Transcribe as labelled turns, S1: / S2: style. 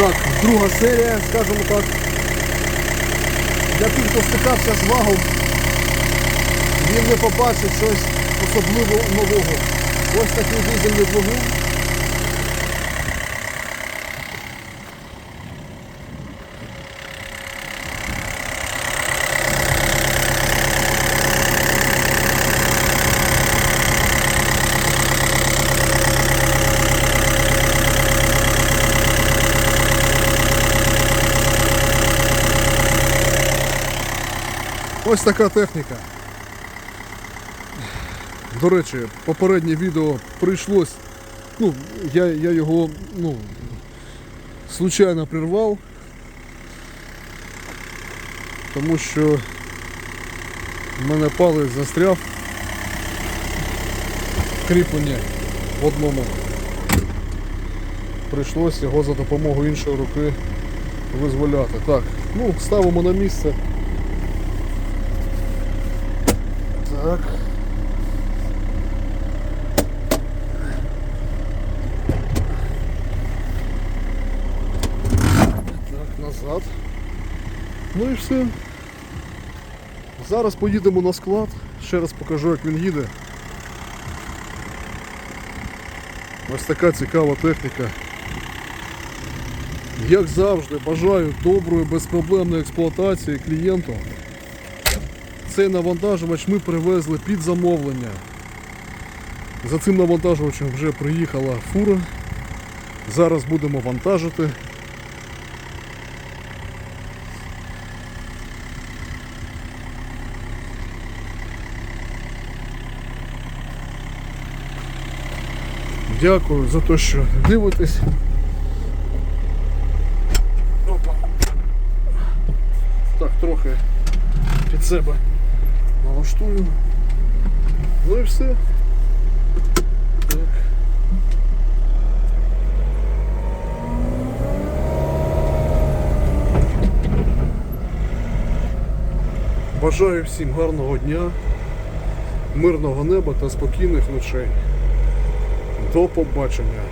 S1: Так, друга серія, скажімо так. Для тих, хто стикався з вагом, він не побачить щось особливо нового. Ось такий дизельний двигун. Ось така техніка. До речі, попереднє відео прийшлось. Ну, я, я його ну, случайно прервав, тому що в мене палець застряв кріплення в одному. Прийшлось його за допомогою іншої руки визволяти. Так, ну, ставимо на місце. Так. Так, назад. Ну і все. Зараз поїдемо на склад. Ще раз покажу, як він їде. Ось така цікава техніка. Як завжди, бажаю доброї, безпроблемної експлуатації клієнту. Цей навантажувач ми привезли під замовлення. За цим навантажувачем вже приїхала фура. Зараз будемо вантажити. Дякую за те, що дивитесь. Опа. Так, трохи під себе налаштую. Ну і все. Бажаю всім гарного дня, мирного неба та спокійних ночей. До побачення.